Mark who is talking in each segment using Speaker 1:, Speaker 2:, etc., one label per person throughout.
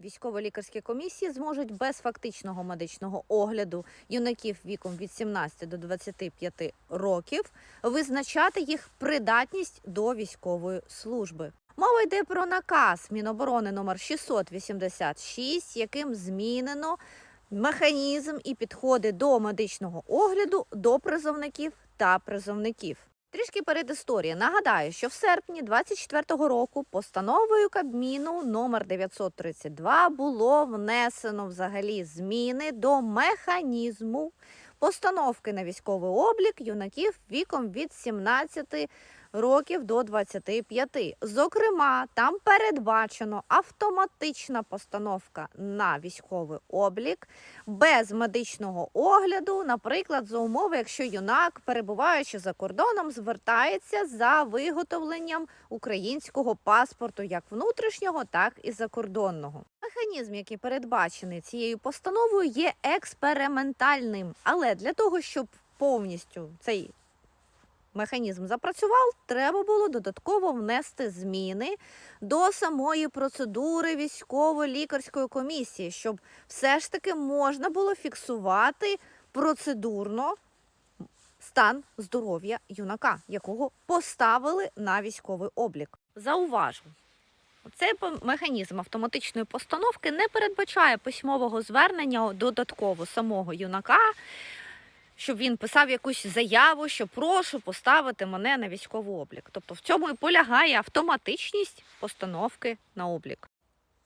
Speaker 1: Військово-лікарські комісії зможуть без фактичного медичного огляду юнаків віком від 17 до 25 років визначати їх придатність до військової служби. Мова йде про наказ Міноборони номер 686, яким змінено механізм і підходи до медичного огляду до призовників та призовників. Трішки перед історії Нагадаю, що в серпні 24-го року постановою Кабміну номер 932 було внесено взагалі зміни до механізму постановки на військовий облік юнаків віком від 17 років до 25. Зокрема, там передбачено автоматична постановка на військовий облік без медичного огляду, наприклад, за умови, якщо юнак, перебуваючи за кордоном, звертається за виготовленням українського паспорту, як внутрішнього, так і закордонного. Механізм, який передбачений цією постановою, є експериментальним, але для того, щоб повністю цей механізм запрацював, треба було додатково внести зміни до самої процедури військово-лікарської комісії, щоб все ж таки можна було фіксувати процедурно стан здоров'я юнака, якого поставили на військовий облік. Зауважу. Цей механізм автоматичної постановки не передбачає письмового звернення додатково самого юнака, щоб він писав якусь заяву, що прошу поставити мене на військовий облік. Тобто в цьому і полягає автоматичність постановки на облік.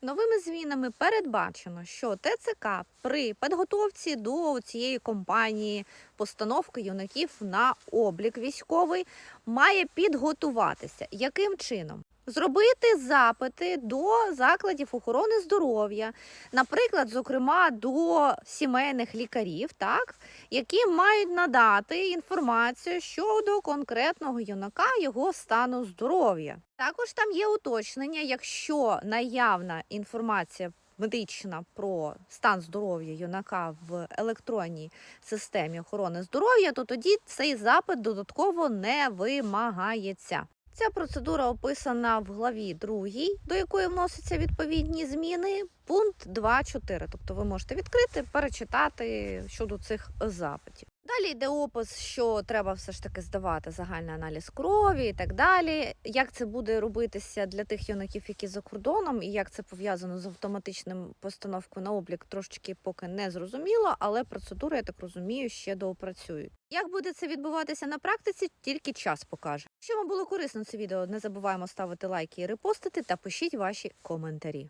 Speaker 1: Новими змінами передбачено, що ТЦК при підготовці до цієї компанії постановки юнаків на облік військовий має підготуватися. Яким чином? Зробити запити до закладів охорони здоров'я, наприклад, зокрема до сімейних лікарів, так, які мають надати інформацію щодо конкретного юнака його стану здоров'я. Також там є уточнення, якщо наявна інформація медична про стан здоров'я юнака в електронній системі охорони здоров'я, то тоді цей запит додатково не вимагається. Ця процедура описана в главі 2, до якої вносяться відповідні зміни. Пункт 2.4. Тобто ви можете відкрити, перечитати щодо цих запитів. Далі йде опис, що треба все ж таки здавати загальний аналіз крові і так далі. Як це буде робитися для тих юнаків, які за кордоном, і як це пов'язано з автоматичним постановкою на облік, трошечки поки не зрозуміло, але процедуру, я так розумію, ще доопрацюють. Як буде це відбуватися на практиці, тільки час покаже. Якщо вам було корисно це відео, не забуваємо ставити лайки і репостити та пишіть ваші коментарі.